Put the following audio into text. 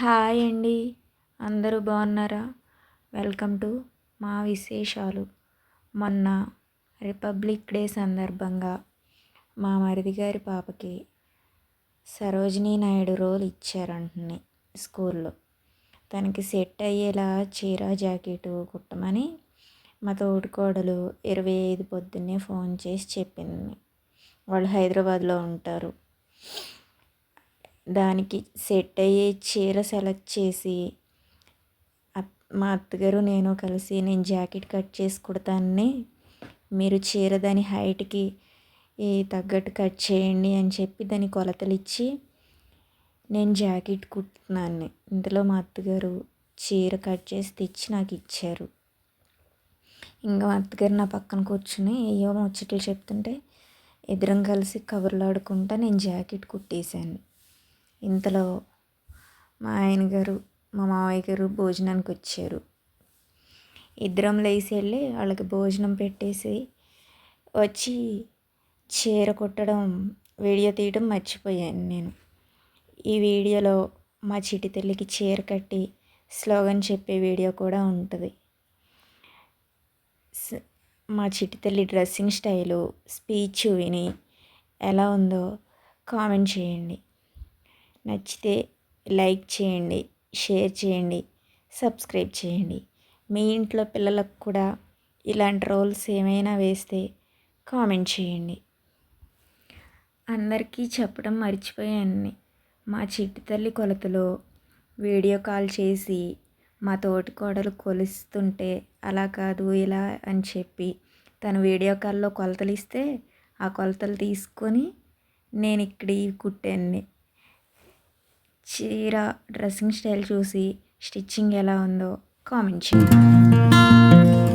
Hi అండి. అందరూ బాగున్నారా? వెల్కమ్ టు మా విశేషాలు. మొన్న రిపబ్లిక్ డే సందర్భంగా మా మరిది గారి పాపకి సరోజినీ నాయుడు రోల్ ఇచ్చారంటున్నాయి స్కూల్లో. తనకి సెట్ అయ్యేలా చీర జాకెట్ కుట్టమని మా తోటికోడలు ఇరవై ఐదు పొద్దున్నే ఫోన్ చేసి చెప్పింది. వాళ్ళు హైదరాబాద్లో ఉంటారు. దానికి సెట్ అయ్యే చీర సెలెక్ట్ చేసి మా అత్తగారు నేను కలిసి నేను జాకెట్ కట్ చేసి కుడతానని మీరు చీర దాని హైట్కి తగ్గట్టు కట్ చేయండి అని చెప్పి దాని కొలతలు ఇచ్చి నేను జాకెట్ కుట్టుతున్నాను ఇంతలో మా అత్తగారు చీర కట్ చేసి తెచ్చి నాకు ఇచ్చారు. ఇంకా మా అత్తగారు నా పక్కన కూర్చుని ఏవో ముచ్చట్లు చెప్తుంటే ఇద్దరం కలిసి కవర్లాడుకుంటా నేను జాకెట్ కుట్టేశాను. ఇంతలో మా ఆయన గారు మా మావయ్య గారు భోజనానికి వచ్చారు. ఇద్దరం లేచి వెళ్ళి వాళ్ళకి భోజనం పెట్టేసి వచ్చి చీర కుట్టడం వీడియో తీయడం మర్చిపోయాను నేను. ఈ వీడియోలో మా చిటి తల్లికి చీర కట్టి స్లోగన్ చెప్పే వీడియో కూడా ఉంటుంది. మా చిటి తల్లి డ్రెస్సింగ్ స్టైలు స్పీచ్ విని ఎలా ఉందో కామెంట్ చేయండి. నచ్చితే లైక్ చేయండి షేర్ చేయండి సబ్స్క్రైబ్ చేయండి. మీ ఇంట్లో పిల్లలకు కూడా ఇలాంటి రోల్స్ ఏమైనా వేస్తే కామెంట్ చేయండి. అందరికీ చెప్పడం మర్చిపోయాను మా చిట్టి తల్లి కొలతలో వీడియో కాల్ చేసి మా తోటికోడలు కొలుస్తుంటే అలా కాదు ఇలా అని చెప్పి తను వీడియో కాల్లో కొలతలు ఇస్తే ఆ కొలతలు తీసుకొని నేను ఇక్కడ కుట్టాను చీర డ్రెస్సింగ్ స్టైల్ చూసి స్టిచ్చింగ్ ఎలా ఉందో కామెంట్ చేయండి.